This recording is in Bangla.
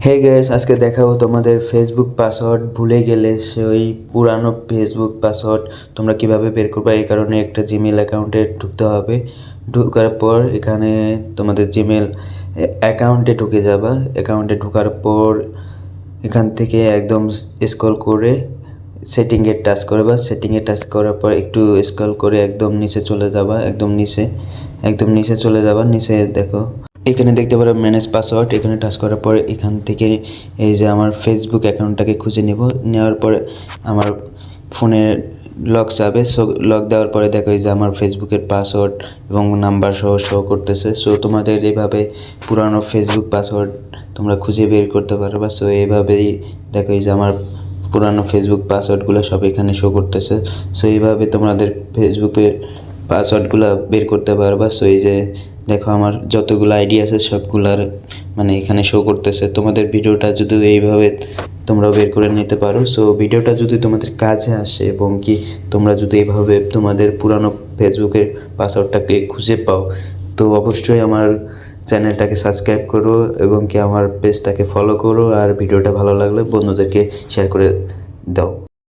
হে গ্যাস আজকে দেখাবো তোমাদের ফেসবুক পাসওয়ার্ড ভুলে গেলে সেই পুরানো ফেসবুক পাসওয়ার্ড তোমরা কীভাবে বের করবে? এই কারণে একটা জিমেল অ্যাকাউন্টে ঢুকতে হবে। ঢোকার পর এখানে তোমাদের জিমেল অ্যাকাউন্টে ঢুকে যাবা। অ্যাকাউন্টে ঢোকার পর এখান থেকে একদম স্ক্রল করে সেটিংয়ে টাচ করবা। সেটিংয়ে টাচ করার পর একটু স্ক্রল করে একদম নিচে চলে যাবা। একদম নিচে একদম নিচে চলে যাবা। নিচে দেখো। এখানে দেখতে পারো ম্যানেজ পাসওয়ার্ড এখানে টাচ করার পরে এখান থেকে এই যে আমার ফেসবুক অ্যাকাউন্টটাকে খুঁজে নেব। নেওয়ার পরে আমার ফোনে লক যাবে। সো লক দেওয়ার পরে দেখো এই যে আমার ফেসবুকের পাসওয়ার্ড এবং নাম্বার সহ শো করতেছে। সো তোমাদের এইভাবে পুরানো ফেসবুক পাসওয়ার্ড তোমরা খুঁজে বের করতে পারবা। সো এইভাবেই দেখো এই যে আমার পুরানো ফেসবুক পাসওয়ার্ডগুলো সব এখানে শো করতেছে। সো এইভাবে তোমাদের ফেসবুকের পাসওয়ার্ডগুলো বের করতে পারবা। সো এই যে দেখো আমার যতগুলো আইডি আছে সবগুলার মানে এখানে শো করতেছে। তোমাদের ভিডিওটা যদি এইভাবে তোমরা বের করে নিতে পারো। সো ভিডিওটা যদি তোমাদের কাজে আসে এবং কি তোমরা যদি এইভাবে তোমাদের পুরানো ফেসবুকের পাসওয়ার্ডটাকে খুঁজে পাও, তো অবশ্যই আমার চ্যানেলটাকে সাবস্ক্রাইব করো এবং কি আমার পেজটাকে ফলো করো। আর ভিডিওটা ভালো লাগলে বন্ধুদেরকে শেয়ার করে দাও।